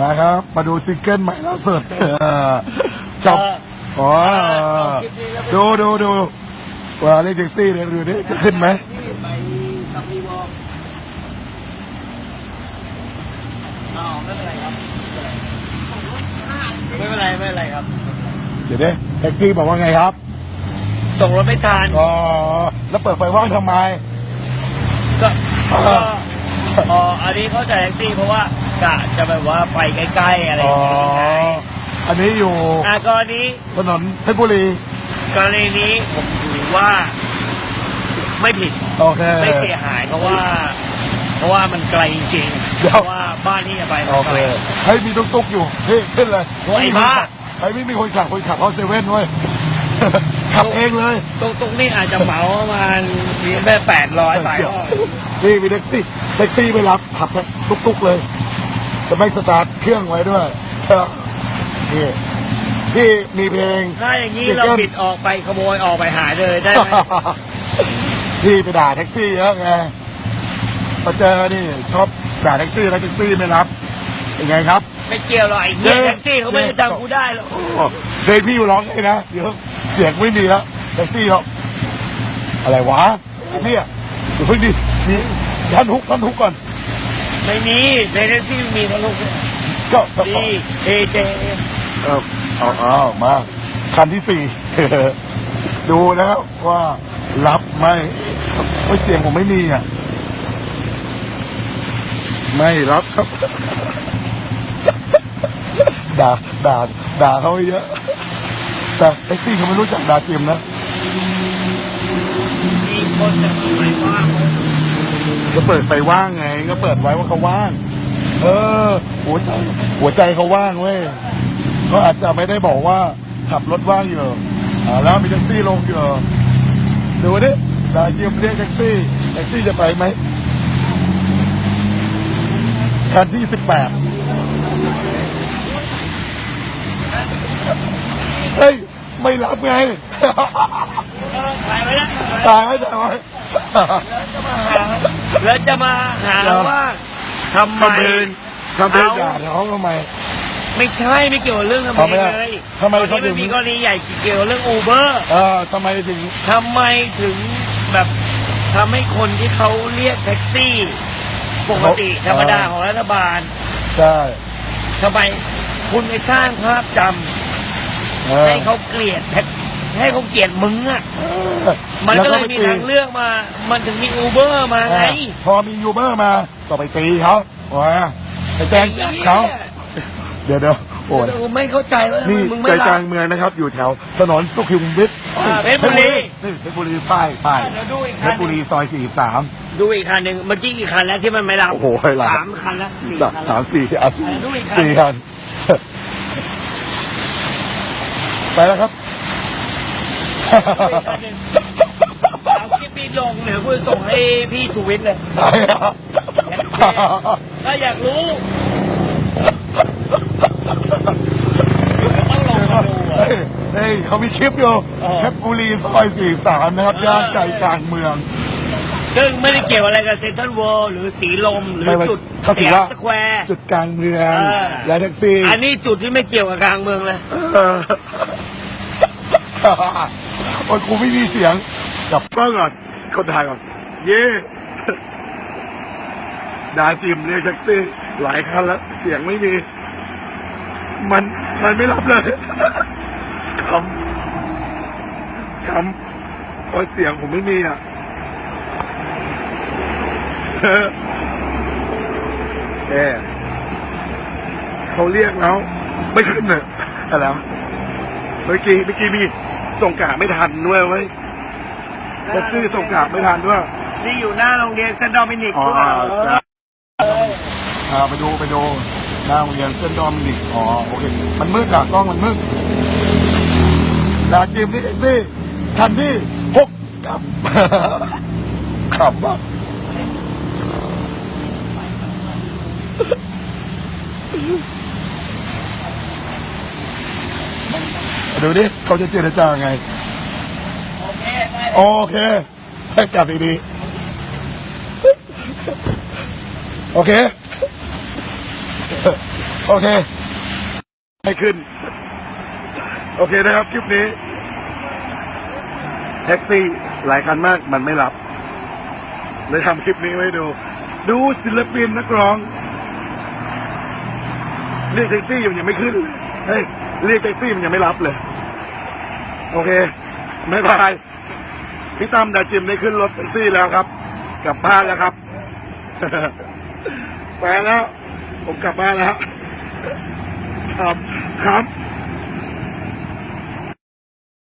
มาครับ มาดูซิงเกิลใหม่ล่าสุดเออจบอ๋อดูดูดูว่าเรียกแท็กซี่เนี่ยดูดิจะขึ้นไหมนี่ไปซัมรีวอลอ๋อไม่เป็นไรครับ ไม่เป็นไรไม่เป็นไรครับ เดี๋ยวดิแท็กซี่บอกว่าไงครับ ส่งรถไม่ทันอ๋อแล้วเปิดไฟว่างทำไมก็ก็ อ๋ออันนี้เข้าใจแท็กซี่เพราะว่ากะจะแบบว่าไปใกล้ๆอะไรออ๋อย่างเงี้ยอันนี้อยู่อะกรณีถนนเพชรบุรี กรณีนี้ผมถือว่า ไม่ผิดโอเค ไม่เสียหาย เพราะว่า เพราะว่ามันไกลจริงๆเดี๋ยว เพราะว่าบ้านที่จะไปมันโอไกเคลให้มีตุ๊กตุ๊กอยู่เฮ้ยขึ้นเลยไอ้บ้าไอ้ไม่มีคนขับคนขับเขาเซเว่นเว้ย ขับเองเลย ตรงตรงนี้อาจจะเหมาประมาณมีแค่แปดร้อยไปก็นี่มีแท็กซี่แท็กซี่ไม่รับขับตุ๊กตุ๊กเลย จะไม่สตาร์ทเครื่องไว้ด้วยนี่ที่มีเพลงถ้าอย่างนี้เราบิดออกไปขโมยออกไปหาเลยได้ไหมพี่ไปด่าแท็กซี่เยอะไงพอเจอนี่ชอบด่าแท็กซี่แล้วแท็กซี่ไม่รับเป็นไงครับไม่เกี่ยวหรอกไอ้เหี้ยแท็กซี่เขาไม่ได้จำกูได้หรอกโอ้เพลงพี่ร้องให้นะเดี๋ยว เสียงไม่มีแล้วแท็กซี่หรอกอะไรวะเนี่ยเดี๋ยวเพิ่งดิมีท่านฮุกท่านฮุกก่อน ไม่มีในแท็กซี่มีเขาลูกก็ดีเอเจเออเอาเอามา คันที่สี่ดูแล้วว่ารับไหมไม่เสียงผมไม่มีอะ ไม่รับครับ ด่าด่าด่าเขาไว้เยอะ แต่แท็กซี่เขาไม่รู้จักดาจิมนะมีคนจะหมายว่าก็เปิดไฟว่างไง ก็เปิดไว้ว่าเขาว่าง เออ หัวใจ หัวใจเขาว่างเว้ยเขาอาจจะไม่ได้บอกว่าขับรถว่างอยู่อ่าแล้วมีแท็กซี่ลงอยู่ดูดิดาเยี่ยมเรียกแท็กซี่แท็กซี่จะไปไหมคันที่สิบแปดเฮ้ย ไม่รับไงถ่ายไว้แล้วตายไม่ตายไว้แล้วจะมาหาว่าทำไม ทำเพลงทำเพลงด่าเขาทำไม ไม่ใช่ไม่เกี่ยวกับเรื่องทำเพลเอาไม่งได้เลยทำไมตอนเขาถึนี้งมันมีกรณีใหญ่เกี่ยวกับเรื่องอูเบอร์เออทำไมถึง ทำไมถึงแบบทำให้คนที่เขาเรียกแท็กซี่ ปกติธรรมดาของรัฐบาล ใช่ทำไมคุณไปสร้างภาพจ เอำอให้เขาเกลียดแท็กให้เขาเกลียดมึงอะ มันก็เลยมีทางเลือกมา มันถึงมีอูเบอร์มาเอไงอพอมียูเบอร์มาก็ไปตีเขาว้าไปแจ้งจับเขาเดี๋ยวเดี๋ยวโอ้ยโอ้ไม่เข้าใจว่านี่มึงใจไม่กรัลาบงเมืองนะครับ อยู่แถวถนนสุขุมวิทอ่าเพชรบุรี นี่เพชรบุรีป้ายป้ายเดี๋ยวดูอีกเพคัชนรบุรีซอย43ดูอีกคันหนึ่งเมื่อกี้กี่คันแล้วที่มันไม่รับโอ้โหหลาย สามคันแล้วสี่สามคันสาแล้วมสี่อะดูอีกคัน สี่คัน ไปแล้วครับดูอีกคันหนึ่งเอาคลิปนี้ลงเดี๋ยวกูจะส่งให้พี่ชูวิทย์เลยถ้าอยากรู้ต้องลองมาดูอะ เฮ้ยเฮ้ยเขามีคลิปอยู่อ๋อเพชรบุรีซอย43นะครับย่านใจกลางเมือง ซึ่งไม่ได้เกี่ยวอะไรกับเซ็นทรัลเวิลด์หรือสีลมหรือไม่ไม่จุดเขาสถือยามว่าสแควร์ จุดกลางเมืองเออ และแท็กซี่อันนี้จุดที่ไม่เกี่ยวกับกลางเมืองเลย เออโอ้ยกูไม่มีเสียงกลับกล้องก่อนคนถ่ายก่อนเย่ดาจิมเรียกแท็กซี่ หลายคันแล้ว เสียงไม่มี มันมันไม่รับเลยคำคำโอ้ยเสียงผมไม่มีอะ เออเออเขาเรียกแล้วไม่ขึ้นเลยอะไรวะเมื่อกี้เมื่อกี้มีส่งกะไม่ทันด้วยเว้ยแท็กซี่ส่งกะไม่ทันด้วยที่อยู่หน้าโรงเรียนเซนต์โดมินิกอ๋อด้วยอ่าอ่าไปดูไปดูหน้าโรงเรียนเส้นดอมนิกอ๋อโอเคมันมืดอะกล้องมันมืดดาจิมนี่แท็กซี่คันที่หกครับขับมาก ดูดิเขาจะเจรจาไง โอเคได้โอเคให้กลับดีๆโอเค โอเค ให้ขึ้น โอเคนะครับคลิปนี้ แท็กซี่หลายคันมากมันไม่รับเลยทำคลิปนี้ไว้ดู ดูศิลปินนักร้อง เรียกแท็กซี่อยู่ยังไม่ขึ้นเลยเฮ้ยเรียกแท็กซี่มันยังไม่รับเลย โอเคไม่บายพี่ตั้มดาจิมได้ขึ้นรถแท็กซี่แล้วครับ กลับบ้านแล้วครับไปแล้ว ผมกลับบ้านแล้ว ครับครับ